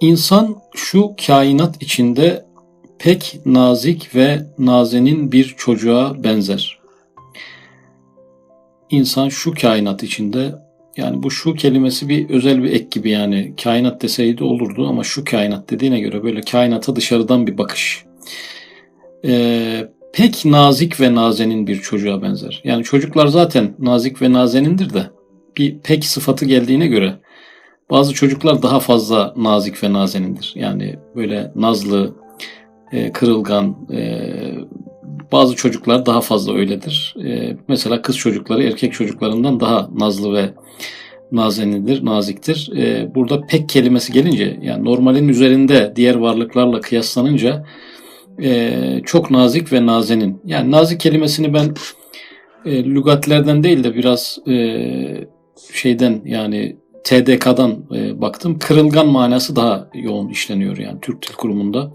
İnsan şu kainat içinde pek nazik ve nazenin bir çocuğa benzer. İnsan şu kainat içinde yani bu şu kelimesi bir özel bir ek gibi yani kainat deseydi olurdu ama şu kainat dediğine göre böyle kainata dışarıdan bir bakış. Ee, pek nazik ve nazenin bir çocuğa benzer. Yani çocuklar zaten nazik ve nazenindir de bir pek sıfatı geldiğine göre bazı çocuklar daha fazla nazik ve nazenindir. Yani böyle nazlı, e, kırılgan, e, bazı çocuklar daha fazla öyledir. E, mesela kız çocukları erkek çocuklarından daha nazlı ve nazenindir, naziktir. E, burada pek kelimesi gelince yani normalin üzerinde diğer varlıklarla kıyaslanınca e, çok nazik ve nazenin. Yani nazik kelimesini ben e, lügatlerden değil de biraz e, şeyden yani TDK'dan e, baktım. Kırılgan manası daha yoğun işleniyor yani Türk Dil Kurumu'nda.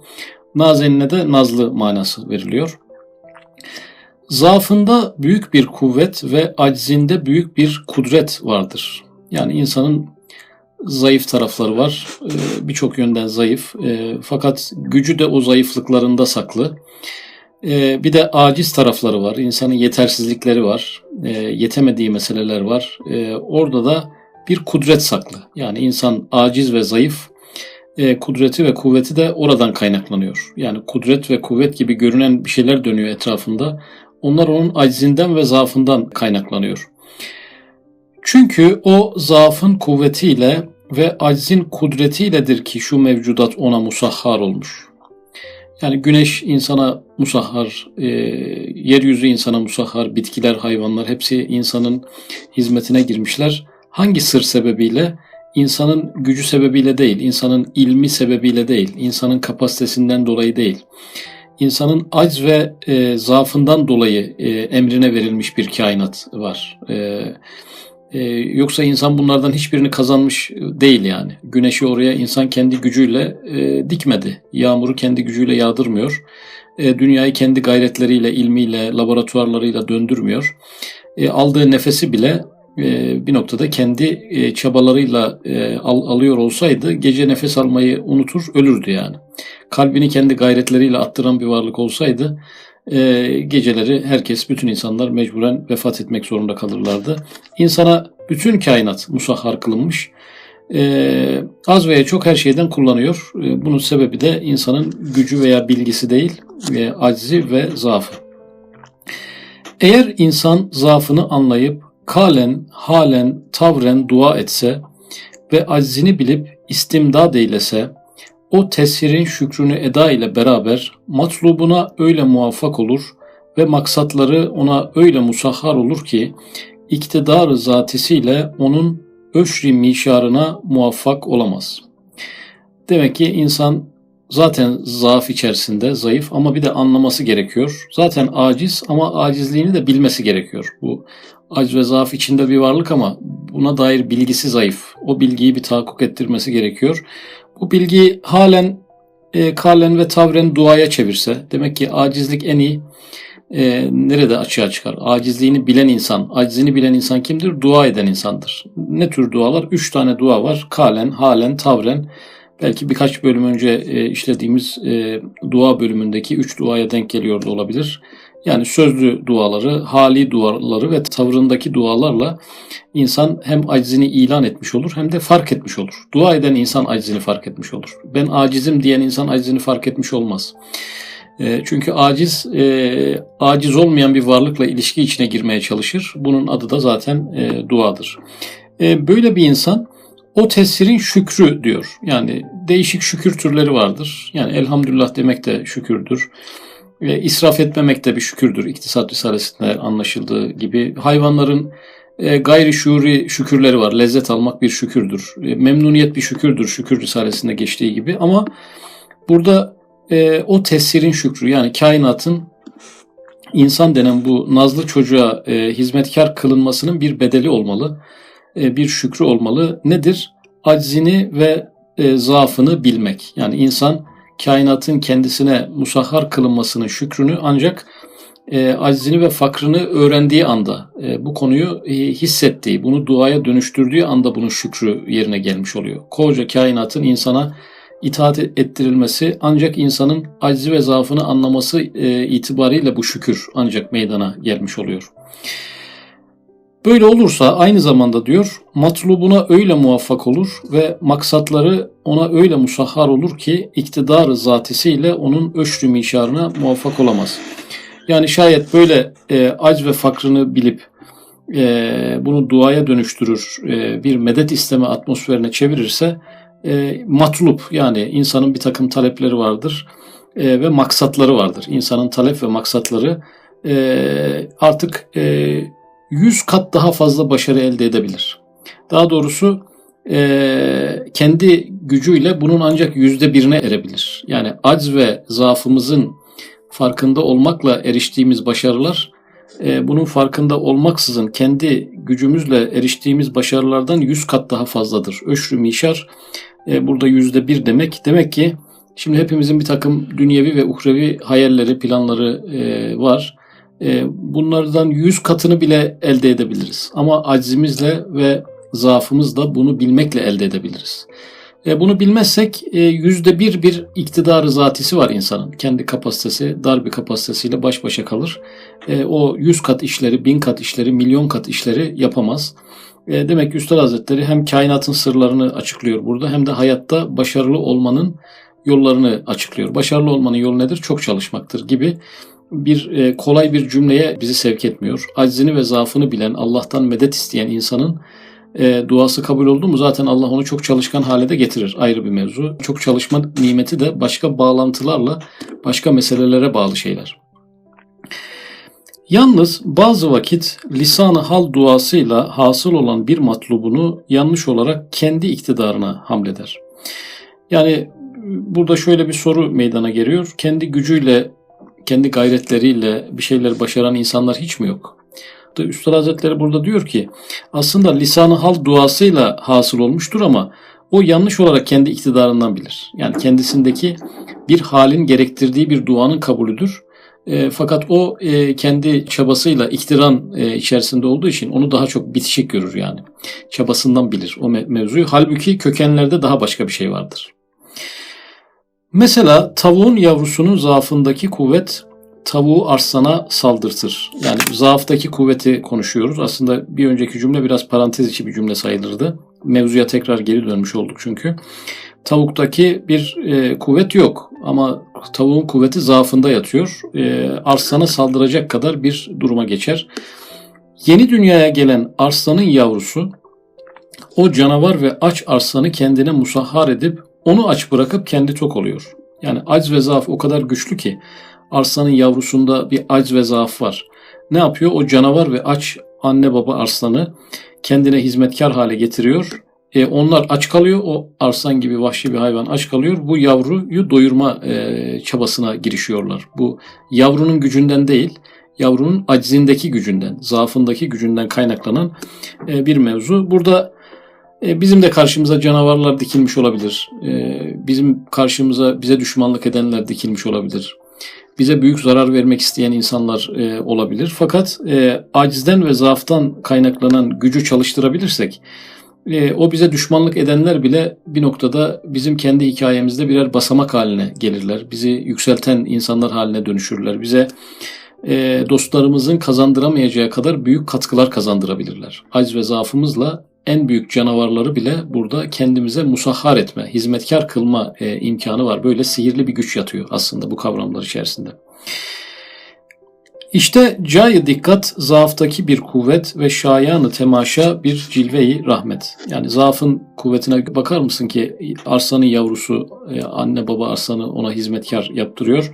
Nazenine de nazlı manası veriliyor. Zaafında büyük bir kuvvet ve aczinde büyük bir kudret vardır. Yani insanın zayıf tarafları var. E, Birçok yönden zayıf. E, fakat gücü de o zayıflıklarında saklı. E, bir de aciz tarafları var. İnsanın yetersizlikleri var. E, yetemediği meseleler var. E, orada da bir kudret saklı. Yani insan aciz ve zayıf, e, kudreti ve kuvveti de oradan kaynaklanıyor. Yani kudret ve kuvvet gibi görünen bir şeyler dönüyor etrafında. Onlar onun acizinden ve zaafından kaynaklanıyor. Çünkü o zaafın kuvvetiyle ve aczin kudretiyledir ki şu mevcudat ona musahhar olmuş. Yani güneş insana musahhar, e, yeryüzü insana musahhar, bitkiler, hayvanlar hepsi insanın hizmetine girmişler. Hangi sır sebebiyle? İnsanın gücü sebebiyle değil, insanın ilmi sebebiyle değil, insanın kapasitesinden dolayı değil. İnsanın acz ve e, zaafından dolayı e, emrine verilmiş bir kainat var. E, e, yoksa insan bunlardan hiçbirini kazanmış değil yani. Güneşi oraya insan kendi gücüyle e, dikmedi. Yağmuru kendi gücüyle yağdırmıyor. E, dünyayı kendi gayretleriyle, ilmiyle, laboratuvarlarıyla döndürmüyor. E, aldığı nefesi bile bir noktada kendi e, çabalarıyla e, al, alıyor olsaydı gece nefes almayı unutur ölürdü yani. Kalbini kendi gayretleriyle attıran bir varlık olsaydı geceleri herkes, bütün insanlar mecburen vefat etmek zorunda kalırlardı. İnsana bütün kainat musahhar kılınmış. az veya çok her şeyden kullanıyor. bunun sebebi de insanın gücü veya bilgisi değil, e, aczi ve zaafı. Eğer insan zaafını anlayıp kalen, halen, tavren dua etse ve aczini bilip istimdad eylese, o tesirin şükrünü eda ile beraber matlubuna öyle muvaffak olur ve maksatları ona öyle musahhar olur ki, iktidarı zatisiyle onun öşri mişarına muvaffak olamaz. Demek ki insan zaten zaaf içerisinde, zayıf ama bir de anlaması gerekiyor. Zaten aciz ama acizliğini de bilmesi gerekiyor. Bu aciz ve zaaf içinde bir varlık ama buna dair bilgisi zayıf. O bilgiyi bir tahakkuk ettirmesi gerekiyor. Bu bilgi halen e, kalen ve tavren duaya çevirse, demek ki acizlik en iyi e, nerede açığa çıkar? Acizliğini bilen insan, acizini bilen insan kimdir? Dua eden insandır. Ne tür dualar? Üç tane dua var. Kalen, halen, tavren belki birkaç bölüm önce e, işlediğimiz e, dua bölümündeki üç duaya denk geliyor da olabilir. Yani sözlü duaları, hali duaları ve tavrındaki dualarla insan hem acizini ilan etmiş olur hem de fark etmiş olur. Dua eden insan acizini fark etmiş olur. Ben acizim diyen insan acizini fark etmiş olmaz. E, çünkü aciz, e, aciz olmayan bir varlıkla ilişki içine girmeye çalışır. Bunun adı da zaten e, duadır. E, böyle bir insan o tesirin şükrü diyor. Yani değişik şükür türleri vardır. Yani elhamdülillah demek de şükürdür. Ve israf etmemek de bir şükürdür. İktisat Risalesi'nde anlaşıldığı gibi. Hayvanların e, gayri şuuri şükürleri var. Lezzet almak bir şükürdür. E, memnuniyet bir şükürdür. Şükür Risalesi'nde geçtiği gibi. Ama burada e, o tesirin şükrü yani kainatın insan denen bu nazlı çocuğa e, hizmetkar kılınmasının bir bedeli olmalı. E, bir şükrü olmalı. Nedir? Aczini ve e, zaafını bilmek. Yani insan kainatın kendisine musahhar kılınmasının şükrünü ancak e, aczini ve fakrını öğrendiği anda, e, bu konuyu e, hissettiği, bunu duaya dönüştürdüğü anda bunun şükrü yerine gelmiş oluyor. Koca kainatın insana itaat ettirilmesi ancak insanın aczi ve zaafını anlaması e, itibariyle bu şükür ancak meydana gelmiş oluyor. Böyle olursa aynı zamanda diyor matlubuna öyle muvaffak olur ve maksatları ona öyle musahhar olur ki iktidarı zatisiyle onun öşrü mişarına muvaffak olamaz. Yani şayet böyle e, ac ve fakrını bilip e, bunu duaya dönüştürür, e, bir medet isteme atmosferine çevirirse e, matlup yani insanın bir takım talepleri vardır e, ve maksatları vardır. İnsanın talep ve maksatları e, artık e, 100 kat daha fazla başarı elde edebilir. Daha doğrusu e, kendi gücüyle bunun ancak yüzde birine erebilir. Yani acz ve zaafımızın farkında olmakla eriştiğimiz başarılar e, bunun farkında olmaksızın kendi gücümüzle eriştiğimiz başarılardan yüz kat daha fazladır. Öşrü mişar e, burada yüzde bir demek. Demek ki şimdi hepimizin bir takım dünyevi ve uhrevi hayalleri, planları e, var. E, bunlardan yüz katını bile elde edebiliriz. Ama acizimizle ve zaafımızla bunu bilmekle elde edebiliriz. E, bunu bilmezsek e, yüzde bir bir iktidarı zatisi var insanın. Kendi kapasitesi, dar bir kapasitesiyle baş başa kalır. O yüz kat işleri, bin kat işleri, milyon kat işleri yapamaz. Demek ki Üstad Hazretleri hem kainatın sırlarını açıklıyor burada hem de hayatta başarılı olmanın yollarını açıklıyor. Başarılı olmanın yolu nedir? Çok çalışmaktır gibi bir kolay bir cümleye bizi sevk etmiyor. Aczini ve zaafını bilen, Allah'tan medet isteyen insanın e, duası kabul oldu mu zaten Allah onu çok çalışkan hale de getirir. Ayrı bir mevzu. Çok çalışma nimeti de başka bağlantılarla başka meselelere bağlı şeyler. Yalnız bazı vakit lisanı hal duasıyla hasıl olan bir matlubunu yanlış olarak kendi iktidarına hamleder. Yani burada şöyle bir soru meydana geliyor. Kendi gücüyle, kendi gayretleriyle bir şeyler başaran insanlar hiç mi yok? Üstad Hazretleri burada diyor ki aslında lisanı hal duasıyla hasıl olmuştur ama o yanlış olarak kendi iktidarından bilir. Yani kendisindeki bir halin gerektirdiği bir duanın kabulüdür. E, fakat o e, kendi çabasıyla iktiran e, içerisinde olduğu için onu daha çok bitişik görür yani. Çabasından bilir o me- mevzuyu. Halbuki kökenlerde daha başka bir şey vardır. Mesela tavuğun yavrusunun zaafındaki kuvvet tavuğu arslana saldırtır. Yani zaaftaki kuvveti konuşuyoruz. Aslında bir önceki cümle biraz parantez içi bir cümle sayılırdı. Mevzuya tekrar geri dönmüş olduk çünkü. Tavuktaki bir e, kuvvet yok ama tavuğun kuvveti zaafında yatıyor. E, arslana saldıracak kadar bir duruma geçer. Yeni dünyaya gelen arslanın yavrusu o canavar ve aç arslanı kendine musahhar edip onu aç bırakıp kendi tok oluyor. Yani aç ve zaaf o kadar güçlü ki Arslanın yavrusunda bir aç ve zaaf var. Ne yapıyor? O canavar ve aç anne baba arslanı kendine hizmetkar hale getiriyor. E, onlar aç kalıyor. O arslan gibi vahşi bir hayvan aç kalıyor. Bu yavruyu doyurma e, çabasına girişiyorlar. Bu yavrunun gücünden değil, yavrunun aczindeki gücünden, zaafındaki gücünden kaynaklanan e, bir mevzu. Burada bizim de karşımıza canavarlar dikilmiş olabilir. E, bizim karşımıza bize düşmanlık edenler dikilmiş olabilir bize büyük zarar vermek isteyen insanlar e, olabilir. Fakat e, acizden ve zaaftan kaynaklanan gücü çalıştırabilirsek e, o bize düşmanlık edenler bile bir noktada bizim kendi hikayemizde birer basamak haline gelirler. Bizi yükselten insanlar haline dönüşürler. Bize e, dostlarımızın kazandıramayacağı kadar büyük katkılar kazandırabilirler. Aciz ve zaafımızla en büyük canavarları bile burada kendimize musahhar etme, hizmetkar kılma e, imkanı var. Böyle sihirli bir güç yatıyor aslında bu kavramlar içerisinde. İşte cayı dikkat zaaftaki bir kuvvet ve şayanı temaşa bir cilveyi rahmet. Yani zaafın kuvvetine bakar mısın ki arsanın yavrusu e, anne baba arsanı ona hizmetkar yaptırıyor.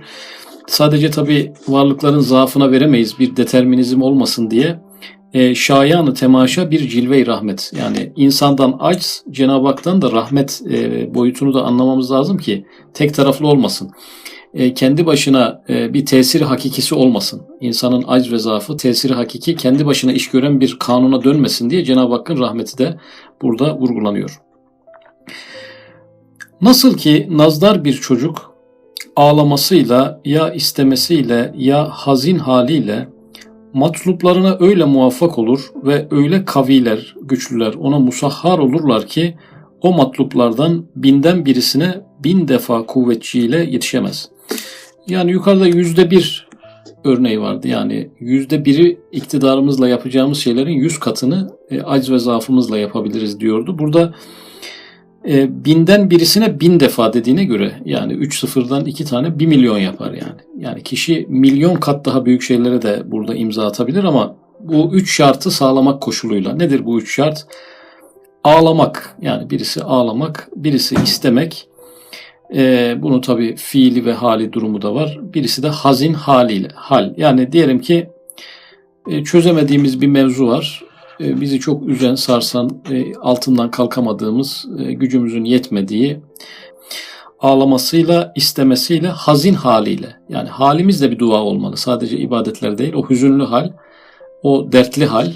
Sadece tabi varlıkların zaafına veremeyiz bir determinizm olmasın diye e, şayanı temaşa bir cilve rahmet. Yani insandan aç, Cenab-ı Hak'tan da rahmet e, boyutunu da anlamamız lazım ki tek taraflı olmasın. E, kendi başına e, bir tesiri hakikisi olmasın. İnsanın aç ve zaafı tesiri hakiki kendi başına iş gören bir kanuna dönmesin diye Cenab-ı Hakk'ın rahmeti de burada vurgulanıyor. Nasıl ki nazdar bir çocuk ağlamasıyla ya istemesiyle ya hazin haliyle matluplarına öyle muvaffak olur ve öyle kaviler, güçlüler ona musahhar olurlar ki o matluplardan binden birisine bin defa kuvvetçiyle yetişemez. Yani yukarıda yüzde bir örneği vardı. Yani yüzde biri iktidarımızla yapacağımız şeylerin yüz katını e, aciz ve zaafımızla yapabiliriz diyordu. Burada e, binden birisine bin defa dediğine göre yani 3 sıfırdan iki tane 1 milyon yapar yani. Yani kişi milyon kat daha büyük şeylere de burada imza atabilir ama bu üç şartı sağlamak koşuluyla. Nedir bu üç şart? Ağlamak yani birisi ağlamak, birisi istemek. E, bunu tabi fiili ve hali durumu da var. Birisi de hazin haliyle. Hal yani diyelim ki e, çözemediğimiz bir mevzu var bizi çok üzen, sarsan, e, altından kalkamadığımız, e, gücümüzün yetmediği ağlamasıyla, istemesiyle, hazin haliyle. Yani halimiz de bir dua olmalı. Sadece ibadetler değil, o hüzünlü hal, o dertli hal,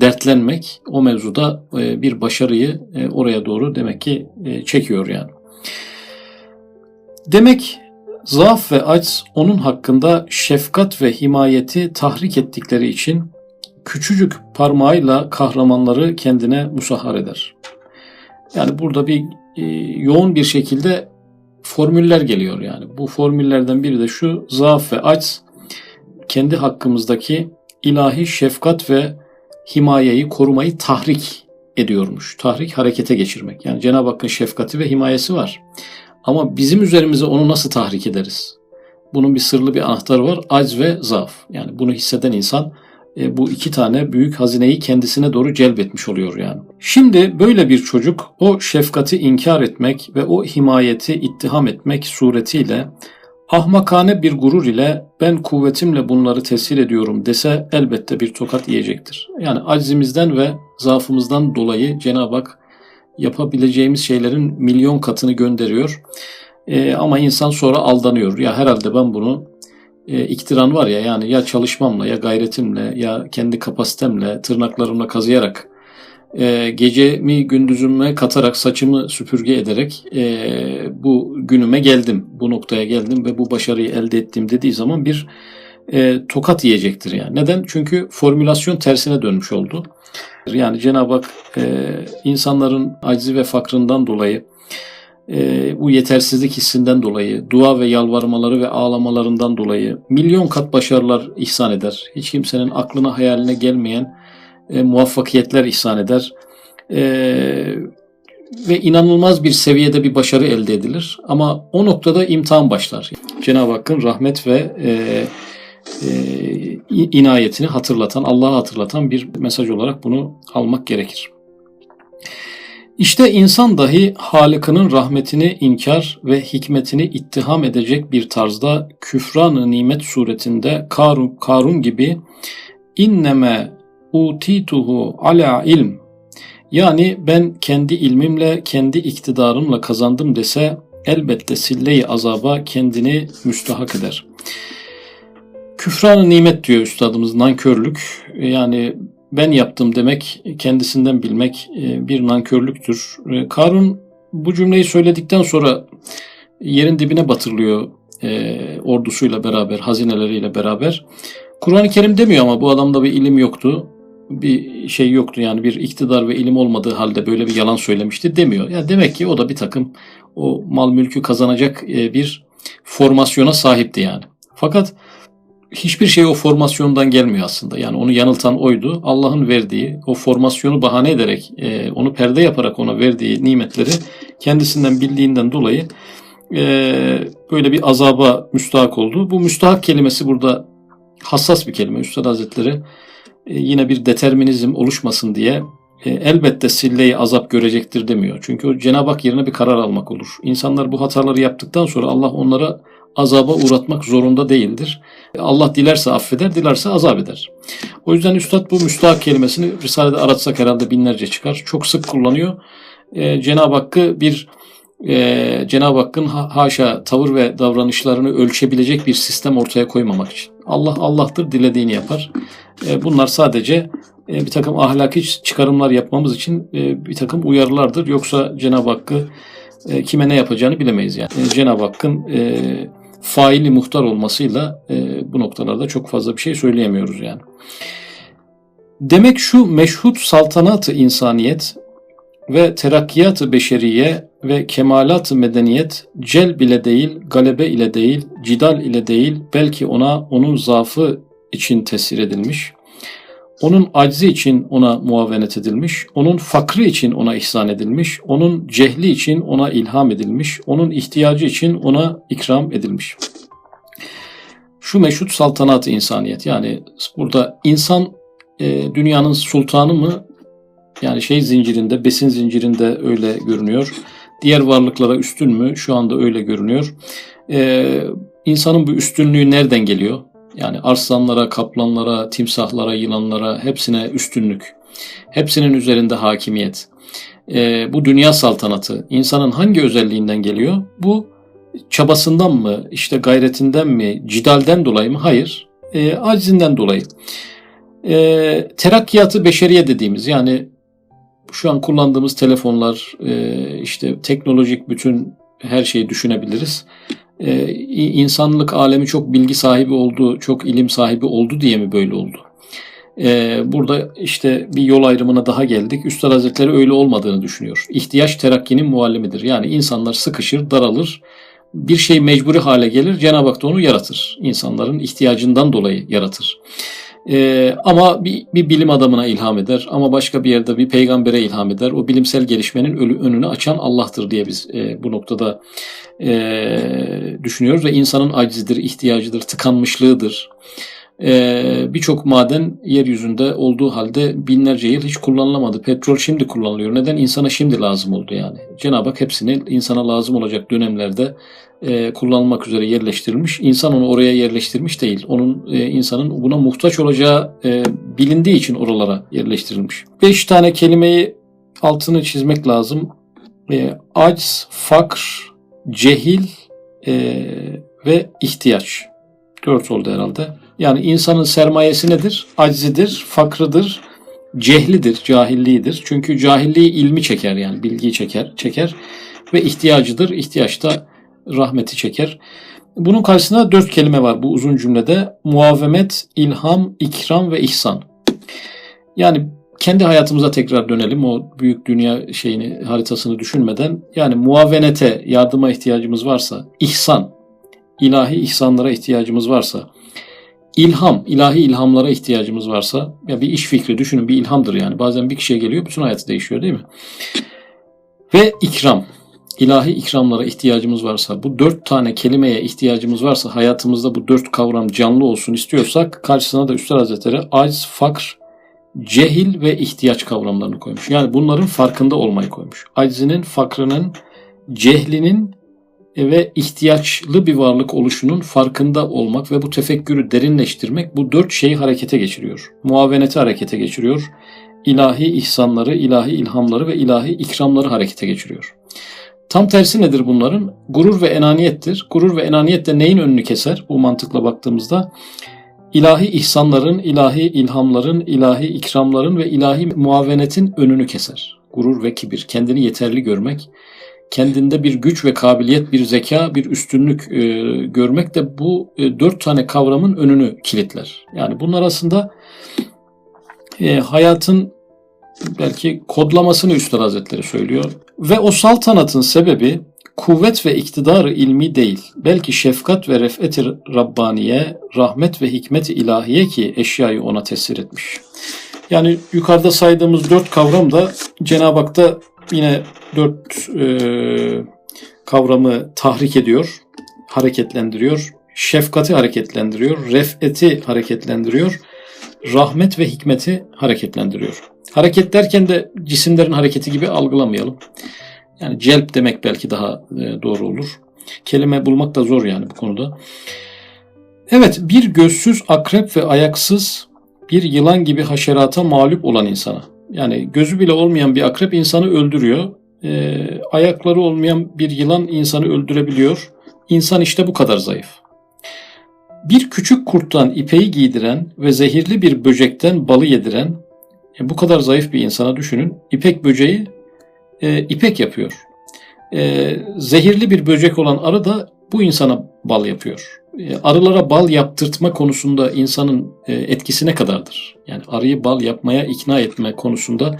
dertlenmek o mevzuda bir başarıyı oraya doğru demek ki çekiyor yani. Demek zaaf ve aciz onun hakkında şefkat ve himayeti tahrik ettikleri için küçücük parmağıyla kahramanları kendine musahhar eder. Yani burada bir e, yoğun bir şekilde formüller geliyor yani. Bu formüllerden biri de şu zaaf ve aç kendi hakkımızdaki ilahi şefkat ve himayeyi korumayı tahrik ediyormuş. Tahrik harekete geçirmek. Yani Cenab-ı Hakk'ın şefkati ve himayesi var. Ama bizim üzerimize onu nasıl tahrik ederiz? Bunun bir sırlı bir anahtarı var. Acz ve zaaf. Yani bunu hisseden insan e, bu iki tane büyük hazineyi kendisine doğru celbetmiş oluyor yani. Şimdi böyle bir çocuk o şefkati inkar etmek ve o himayeti ittiham etmek suretiyle ahmakane bir gurur ile ben kuvvetimle bunları tesir ediyorum dese elbette bir tokat yiyecektir. Yani aczimizden ve zaafımızdan dolayı Cenab-ı Hak yapabileceğimiz şeylerin milyon katını gönderiyor. Ee, ama insan sonra aldanıyor. Ya herhalde ben bunu e, iktiran var ya yani ya çalışmamla ya gayretimle ya kendi kapasitemle tırnaklarımla kazıyarak e, gecemi gündüzüme katarak saçımı süpürge ederek e, bu günüme geldim bu noktaya geldim ve bu başarıyı elde ettim dediği zaman bir e, tokat yiyecektir yani. Neden? Çünkü formülasyon tersine dönmüş oldu. Yani Cenab-ı Hak e, insanların acizi ve fakrından dolayı e, bu yetersizlik hissinden dolayı, dua ve yalvarmaları ve ağlamalarından dolayı milyon kat başarılar ihsan eder. Hiç kimsenin aklına hayaline gelmeyen e, muvaffakiyetler ihsan eder. E, ve inanılmaz bir seviyede bir başarı elde edilir. Ama o noktada imtihan başlar. Cenab-ı Hakk'ın rahmet ve e, e, inayetini hatırlatan, Allah'ı hatırlatan bir mesaj olarak bunu almak gerekir. İşte insan dahi Halık'ının rahmetini inkar ve hikmetini ittiham edecek bir tarzda küfran nimet suretinde Karun, Karun gibi inneme utituhu ala ilm yani ben kendi ilmimle, kendi iktidarımla kazandım dese elbette sille-i azaba kendini müstahak eder. Küfran nimet diyor üstadımız nankörlük. Yani ben yaptım demek, kendisinden bilmek e, bir nankörlüktür. E, Karun bu cümleyi söyledikten sonra yerin dibine batırılıyor e, ordusuyla beraber, hazineleriyle beraber. Kur'an-ı Kerim demiyor ama bu adamda bir ilim yoktu. Bir şey yoktu yani bir iktidar ve ilim olmadığı halde böyle bir yalan söylemişti demiyor. Ya demek ki o da bir takım o mal mülkü kazanacak bir formasyona sahipti yani. Fakat hiçbir şey o formasyondan gelmiyor aslında. Yani onu yanıltan oydu. Allah'ın verdiği o formasyonu bahane ederek, e, onu perde yaparak ona verdiği nimetleri kendisinden bildiğinden dolayı e, böyle bir azaba müstahak oldu. Bu müstahak kelimesi burada hassas bir kelime. Üstad Hazretleri e, yine bir determinizm oluşmasın diye e, elbette silleyi azap görecektir demiyor. Çünkü o Cenab-ı Hak yerine bir karar almak olur. İnsanlar bu hataları yaptıktan sonra Allah onlara azaba uğratmak zorunda değildir. Allah dilerse affeder, dilerse azap eder. O yüzden Üstad bu müstahak kelimesini Risale'de aratsak herhalde binlerce çıkar. Çok sık kullanıyor. Ee, Cenab-ı Hakk'ı bir e, Cenab-ı Hakk'ın ha, haşa tavır ve davranışlarını ölçebilecek bir sistem ortaya koymamak için. Allah Allah'tır, dilediğini yapar. E, bunlar sadece e, bir takım ahlaki çıkarımlar yapmamız için e, bir takım uyarılardır. Yoksa Cenab-ı Hakk'ı e, kime ne yapacağını bilemeyiz yani. E, Cenab-ı Hakk'ın e, faili muhtar olmasıyla e, bu noktalarda çok fazla bir şey söyleyemiyoruz yani. Demek şu meşhut saltanatı insaniyet ve terakkiyat-ı beşeriye ve kemalat-ı medeniyet celb ile değil, galebe ile değil, cidal ile değil, belki ona onun zaafı için tesir edilmiş, onun aczi için ona muavenet edilmiş, onun fakrı için ona ihsan edilmiş, onun cehli için ona ilham edilmiş, onun ihtiyacı için ona ikram edilmiş. Şu meşhut saltanat insaniyet yani burada insan e, dünyanın sultanı mı yani şey zincirinde, besin zincirinde öyle görünüyor. Diğer varlıklara üstün mü? Şu anda öyle görünüyor. Ee, insanın bu üstünlüğü nereden geliyor? Yani arslanlara, kaplanlara, timsahlara, yılanlara hepsine üstünlük. Hepsinin üzerinde hakimiyet. Ee, bu dünya saltanatı insanın hangi özelliğinden geliyor? Bu çabasından mı, işte gayretinden mi, cidalden dolayı mı? Hayır. E, acizinden dolayı. E, terakkiyatı beşeriye dediğimiz yani şu an kullandığımız telefonlar, e, işte teknolojik bütün her şeyi düşünebiliriz. E, insanlık alemi çok bilgi sahibi oldu, çok ilim sahibi oldu diye mi böyle oldu? E, burada işte bir yol ayrımına daha geldik. Üstad Hazretleri öyle olmadığını düşünüyor. İhtiyaç terakkinin muallimidir. Yani insanlar sıkışır, daralır. Bir şey mecburi hale gelir. Cenab-ı Hak da onu yaratır. İnsanların ihtiyacından dolayı yaratır. Ee, ama bir, bir bilim adamına ilham eder ama başka bir yerde bir peygambere ilham eder. O bilimsel gelişmenin önünü açan Allah'tır diye biz e, bu noktada e, düşünüyoruz ve insanın acizidir, ihtiyacıdır, tıkanmışlığıdır. Ee, Birçok maden yeryüzünde olduğu halde binlerce yıl hiç kullanılamadı. Petrol şimdi kullanılıyor. Neden? İnsana şimdi lazım oldu yani. Cenab-ı Hak hepsini insana lazım olacak dönemlerde e, kullanılmak üzere yerleştirilmiş. İnsan onu oraya yerleştirmiş değil. Onun e, insanın buna muhtaç olacağı e, bilindiği için oralara yerleştirilmiş. Beş tane kelimeyi altını çizmek lazım. Acz, fakr, cehil ve ihtiyaç. Dört oldu herhalde. Yani insanın sermayesi nedir? Aczidir, fakrıdır, cehlidir, cahilliğidir. Çünkü cahilliği ilmi çeker yani bilgiyi çeker, çeker ve ihtiyacıdır. İhtiyaçta rahmeti çeker. Bunun karşısında dört kelime var bu uzun cümlede. Muavemet, ilham, ikram ve ihsan. Yani kendi hayatımıza tekrar dönelim o büyük dünya şeyini haritasını düşünmeden. Yani muavenete, yardıma ihtiyacımız varsa, ihsan, ilahi ihsanlara ihtiyacımız varsa, ilham, ilahi ilhamlara ihtiyacımız varsa, ya bir iş fikri düşünün bir ilhamdır yani. Bazen bir kişiye geliyor bütün hayatı değişiyor değil mi? Ve ikram, ilahi ikramlara ihtiyacımız varsa, bu dört tane kelimeye ihtiyacımız varsa, hayatımızda bu dört kavram canlı olsun istiyorsak, karşısına da Üstad Hazretleri acz, fakr, cehil ve ihtiyaç kavramlarını koymuş. Yani bunların farkında olmayı koymuş. Aczinin, fakrının, cehlinin ve ihtiyaçlı bir varlık oluşunun farkında olmak ve bu tefekkürü derinleştirmek bu dört şeyi harekete geçiriyor. Muaveneti harekete geçiriyor. ilahi ihsanları, ilahi ilhamları ve ilahi ikramları harekete geçiriyor. Tam tersi nedir bunların? Gurur ve enaniyettir. Gurur ve enaniyet de neyin önünü keser bu mantıkla baktığımızda? İlahi ihsanların, ilahi ilhamların, ilahi ikramların ve ilahi muavenetin önünü keser. Gurur ve kibir, kendini yeterli görmek, kendinde bir güç ve kabiliyet, bir zeka, bir üstünlük e, görmek de bu e, dört tane kavramın önünü kilitler. Yani bunlar aslında e, hayatın belki kodlamasını Üstad Hazretleri söylüyor. Ve o saltanatın sebebi kuvvet ve iktidarı ilmi değil, belki şefkat ve refet-i Rabbaniye, rahmet ve hikmet-i ilahiye ki eşyayı ona tesir etmiş. Yani yukarıda saydığımız dört kavram da Cenab-ı Hak'ta yine dört e, kavramı tahrik ediyor, hareketlendiriyor. Şefkati hareketlendiriyor, refeti hareketlendiriyor, rahmet ve hikmeti hareketlendiriyor. Hareket derken de cisimlerin hareketi gibi algılamayalım. Yani celp demek belki daha e, doğru olur. Kelime bulmak da zor yani bu konuda. Evet bir gözsüz akrep ve ayaksız bir yılan gibi haşerata mağlup olan insana. Yani gözü bile olmayan bir akrep insanı öldürüyor. E, ayakları olmayan bir yılan insanı öldürebiliyor. İnsan işte bu kadar zayıf. Bir küçük kurttan ipeyi giydiren ve zehirli bir böcekten balı yediren, e, bu kadar zayıf bir insana düşünün. İpek böceği e, ipek yapıyor. E, zehirli bir böcek olan arı da bu insana bal yapıyor. E, arılara bal yaptırtma konusunda insanın e, etkisi ne kadardır? Yani arıyı bal yapmaya ikna etme konusunda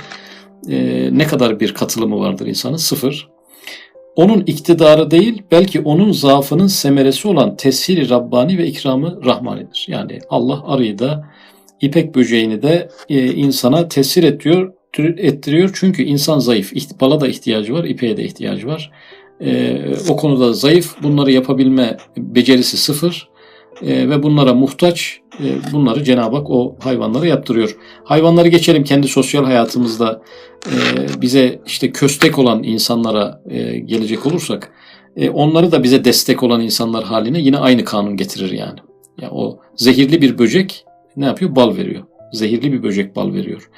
e, ne kadar bir katılımı vardır insanın? Sıfır. Onun iktidarı değil, belki onun zaafının semeresi olan tesiri Rabbani ve ikramı Rahmani'dir. Yani Allah arıyı da, ipek böceğini de insana tesir ettiriyor, ettiriyor. Çünkü insan zayıf. Bala da ihtiyacı var, ipeğe de ihtiyacı var. E, o konuda zayıf. Bunları yapabilme becerisi sıfır. E, ve bunlara muhtaç. E, bunları Cenab-ı Hak o hayvanlara yaptırıyor. Hayvanları geçelim kendi sosyal hayatımızda e, bize işte köstek olan insanlara e, gelecek olursak e, onları da bize destek olan insanlar haline yine aynı kanun getirir yani. Ya o zehirli bir böcek ne yapıyor? Bal veriyor. Zehirli bir böcek bal veriyor.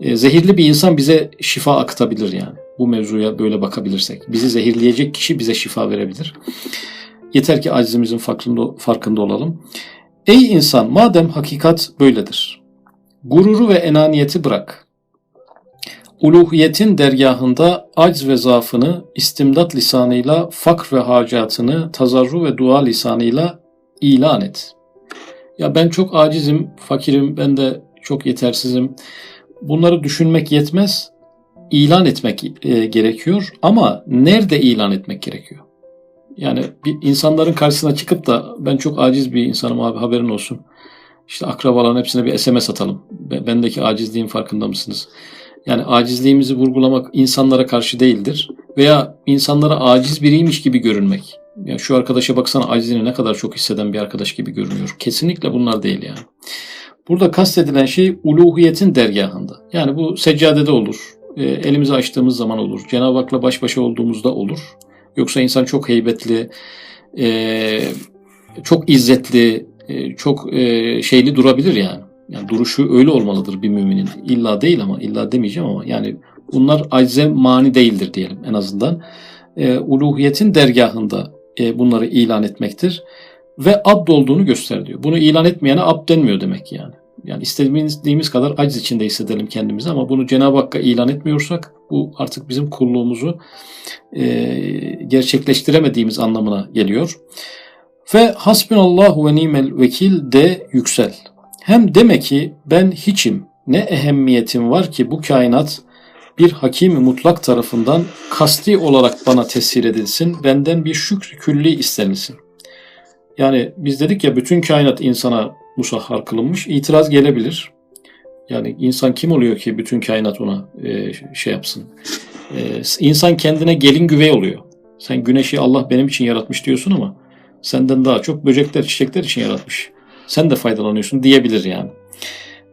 E, zehirli bir insan bize şifa akıtabilir yani. Bu mevzuya böyle bakabilirsek. Bizi zehirleyecek kişi bize şifa verebilir. Yeter ki acizimizin farkında, farkında olalım. Ey insan madem hakikat böyledir. Gururu ve enaniyeti bırak. Uluhiyetin dergahında acz ve zaafını istimdat lisanıyla fakr ve hacatını tazarru ve dua lisanıyla ilan et. Ya ben çok acizim, fakirim, ben de çok yetersizim. Bunları düşünmek yetmez, ilan etmek e, gerekiyor ama nerede ilan etmek gerekiyor? Yani bir insanların karşısına çıkıp da ben çok aciz bir insanım abi haberin olsun. İşte akrabaların hepsine bir SMS atalım. Bendeki acizliğin farkında mısınız? Yani acizliğimizi vurgulamak insanlara karşı değildir. Veya insanlara aciz biriymiş gibi görünmek. Yani şu arkadaşa baksana acizini ne kadar çok hisseden bir arkadaş gibi görünüyor. Kesinlikle bunlar değil yani. Burada kastedilen şey uluhiyetin dergahında. Yani bu seccadede olur. E, elimizi açtığımız zaman olur. Cenab-ı Hak'la baş başa olduğumuzda olur. Yoksa insan çok heybetli, e, çok izzetli, e, çok e, şeyli durabilir yani. Yani duruşu öyle olmalıdır bir müminin. İlla değil ama illa demeyeceğim ama yani bunlar acize mani değildir diyelim en azından. E, uluhiyetin dergahında e, bunları ilan etmektir ve abd olduğunu göster diyor. Bunu ilan etmeyene abd denmiyor demek yani. Yani istediğimiz kadar aciz içinde hissedelim kendimizi ama bunu Cenab-ı Hakk'a ilan etmiyorsak bu artık bizim kulluğumuzu e, gerçekleştiremediğimiz anlamına geliyor. Ve hasbunallahu ve nimel vekil de yüksel. Hem deme ki ben hiçim, ne ehemmiyetim var ki bu kainat bir hakimi mutlak tarafından kasti olarak bana tesir edilsin, benden bir şükr külli istenilsin. Yani biz dedik ya bütün kainat insana musahhar kılınmış. İtiraz gelebilir. Yani insan kim oluyor ki bütün kainat ona e, şey yapsın? E, insan kendine gelin güvey oluyor. Sen güneşi Allah benim için yaratmış diyorsun ama senden daha çok böcekler, çiçekler için yaratmış. Sen de faydalanıyorsun diyebilir yani.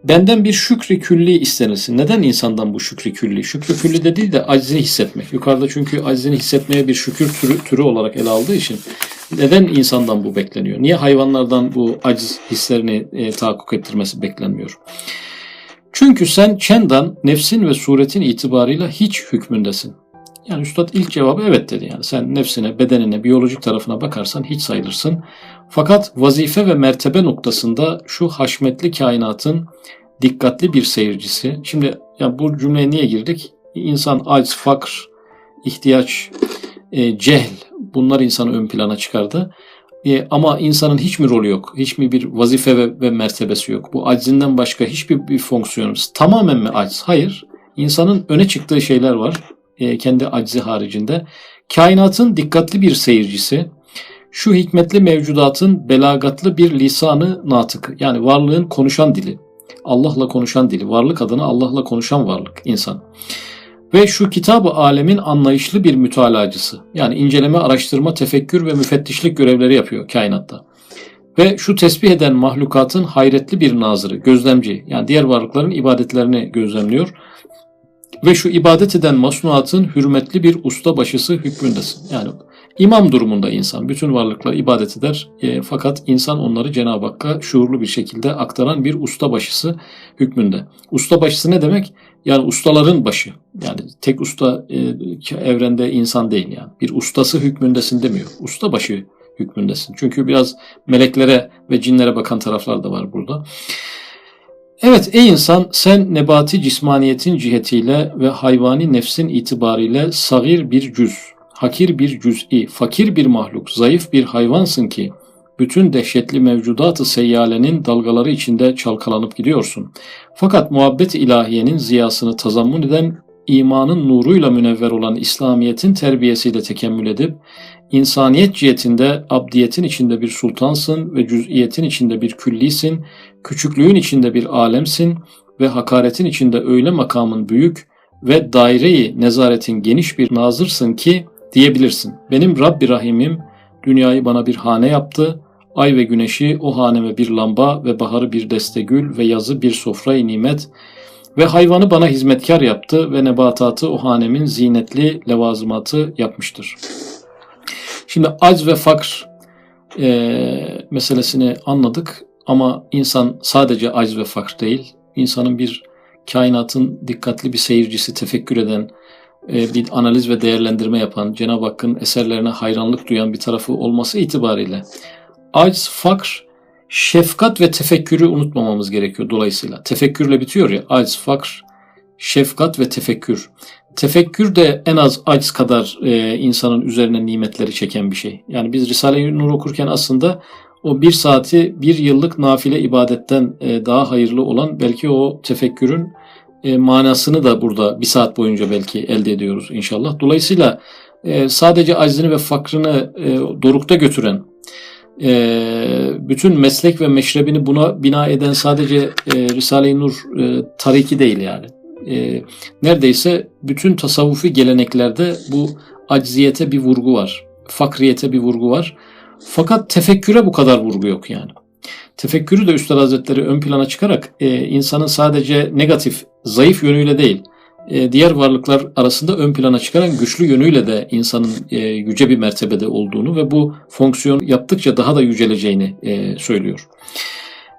Benden bir şükri külli istenilsin. Neden insandan bu şükri külli? Şükrü külli de değil de aczini hissetmek. Yukarıda çünkü aczini hissetmeye bir şükür türü, türü olarak ele aldığı için neden insandan bu bekleniyor? Niye hayvanlardan bu aciz hislerini e, tahakkuk ettirmesi beklenmiyor? Çünkü sen çendan nefsin ve suretin itibarıyla hiç hükmündesin. Yani üstad ilk cevabı evet dedi yani. Sen nefsine, bedenine, biyolojik tarafına bakarsan hiç sayılırsın. Fakat vazife ve mertebe noktasında şu haşmetli kainatın dikkatli bir seyircisi. Şimdi ya bu cümleye niye girdik? İnsan aciz, fakr, ihtiyaç, e, cehl bunlar insanı ön plana çıkardı. E, ama insanın hiç mi rolü yok? Hiç mi bir vazife ve, ve mertebesi yok? Bu acizinden başka hiçbir bir fonksiyonu tamamen mi aciz? Hayır. İnsanın öne çıktığı şeyler var. E, kendi acizi haricinde. Kainatın dikkatli bir seyircisi, şu hikmetli mevcudatın belagatlı bir lisanı natık. Yani varlığın konuşan dili. Allah'la konuşan dili. Varlık adına Allah'la konuşan varlık insan. Ve şu kitabı alemin anlayışlı bir mütalacısı. Yani inceleme, araştırma, tefekkür ve müfettişlik görevleri yapıyor kainatta. Ve şu tesbih eden mahlukatın hayretli bir nazırı, gözlemci. Yani diğer varlıkların ibadetlerini gözlemliyor. Ve şu ibadet eden masnuatın hürmetli bir usta başısı hükmündesin. Yani imam durumunda insan. Bütün varlıklar ibadet eder. E, fakat insan onları Cenab-ı Hakk'a şuurlu bir şekilde aktaran bir usta başısı hükmünde. Usta başısı ne demek? Yani ustaların başı. Yani tek usta e, evrende insan değil yani. Bir ustası hükmündesin demiyor. Usta başı hükmündesin. Çünkü biraz meleklere ve cinlere bakan taraflar da var burada. Evet ey insan sen nebati cismaniyetin cihetiyle ve hayvani nefsin itibariyle sagir bir cüz, hakir bir cüz'i, fakir bir mahluk, zayıf bir hayvansın ki bütün dehşetli mevcudatı seyyalenin dalgaları içinde çalkalanıp gidiyorsun. Fakat muhabbet ilahiyenin ziyasını tazammun eden imanın nuruyla münevver olan İslamiyet'in terbiyesiyle tekemmül edip, insaniyet cihetinde abdiyetin içinde bir sultansın ve cüz'iyetin içinde bir küllisin, küçüklüğün içinde bir alemsin ve hakaretin içinde öyle makamın büyük ve daireyi nezaretin geniş bir nazırsın ki diyebilirsin. Benim Rabbi Rahim'im dünyayı bana bir hane yaptı, ay ve güneşi o haneme bir lamba ve baharı bir deste gül ve yazı bir sofrayı nimet ve hayvanı bana hizmetkar yaptı ve nebatatı o hanemin zinetli levazımatı yapmıştır. Şimdi acz ve fakr e, meselesini anladık ama insan sadece acz ve fakr değil, insanın bir kainatın dikkatli bir seyircisi, tefekkür eden, bir analiz ve değerlendirme yapan, Cenab-ı Hakk'ın eserlerine hayranlık duyan bir tarafı olması itibariyle acz, fakr, şefkat ve tefekkürü unutmamamız gerekiyor dolayısıyla. Tefekkürle bitiyor ya, acz, fakr, şefkat ve tefekkür. Tefekkür de en az acz kadar e, insanın üzerine nimetleri çeken bir şey. Yani biz Risale-i Nur okurken aslında o bir saati bir yıllık nafile ibadetten e, daha hayırlı olan belki o tefekkürün e, manasını da burada bir saat boyunca belki elde ediyoruz inşallah. Dolayısıyla e, sadece aczini ve fakrını e, dorukta götüren, bütün meslek ve meşrebini buna bina eden sadece Risale-i Nur tariki değil yani. Neredeyse bütün tasavvufi geleneklerde bu acziyete bir vurgu var. Fakriyete bir vurgu var. Fakat tefekküre bu kadar vurgu yok yani. Tefekkürü de Üstad Hazretleri ön plana çıkarak e, insanın sadece negatif, zayıf yönüyle değil, e, diğer varlıklar arasında ön plana çıkaran güçlü yönüyle de insanın e, yüce bir mertebede olduğunu ve bu fonksiyon yaptıkça daha da yüceleceğini e, söylüyor.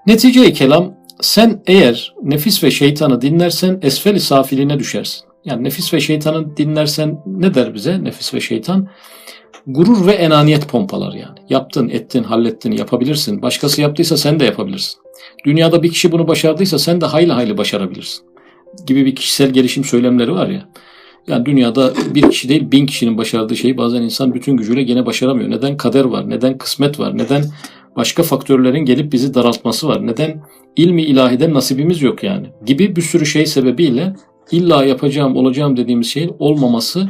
Netice-i kelam sen eğer nefis ve şeytanı dinlersen esfel-i safiline düşersin. Yani nefis ve şeytanı dinlersen ne der bize nefis ve şeytan? Gurur ve enaniyet pompalar yani. Yaptın, ettin, hallettin, yapabilirsin. Başkası yaptıysa sen de yapabilirsin. Dünyada bir kişi bunu başardıysa sen de hayli hayli başarabilirsin. Gibi bir kişisel gelişim söylemleri var ya. Yani dünyada bir kişi değil bin kişinin başardığı şeyi bazen insan bütün gücüyle gene başaramıyor. Neden kader var, neden kısmet var, neden başka faktörlerin gelip bizi daraltması var, neden ilmi ilahiden nasibimiz yok yani. Gibi bir sürü şey sebebiyle illa yapacağım, olacağım dediğimiz şeyin olmaması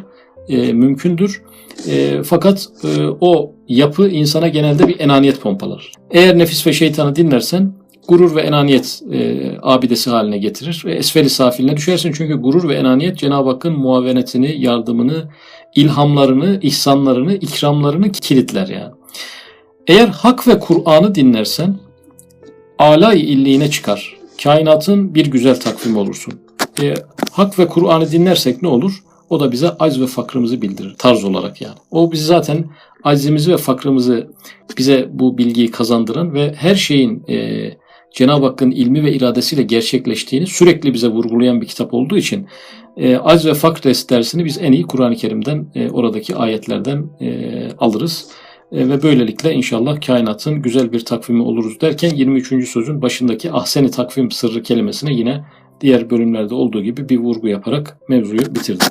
e, mümkündür. E, fakat e, o yapı insana genelde bir enaniyet pompalar. Eğer nefis ve şeytanı dinlersen gurur ve enaniyet e, abidesi haline getirir ve esfeli safiline düşersin. Çünkü gurur ve enaniyet Cenab-ı Hakk'ın muavenetini, yardımını, ilhamlarını, ihsanlarını, ikramlarını kilitler yani. Eğer hak ve Kur'an'ı dinlersen alay illiğine çıkar. Kainatın bir güzel takvimi olursun. E, hak ve Kur'an'ı dinlersek ne olur? O da bize acz ve fakrımızı bildirir tarz olarak yani. O bizi zaten aczimizi ve fakrımızı bize bu bilgiyi kazandıran ve her şeyin e, Cenab-ı Hakk'ın ilmi ve iradesiyle gerçekleştiğini sürekli bize vurgulayan bir kitap olduğu için e, acz ve fakr dersini biz en iyi Kur'an-ı Kerim'den e, oradaki ayetlerden e, alırız. E, ve böylelikle inşallah kainatın güzel bir takvimi oluruz derken 23. sözün başındaki ahseni takvim sırrı kelimesine yine diğer bölümlerde olduğu gibi bir vurgu yaparak mevzuyu bitirdim.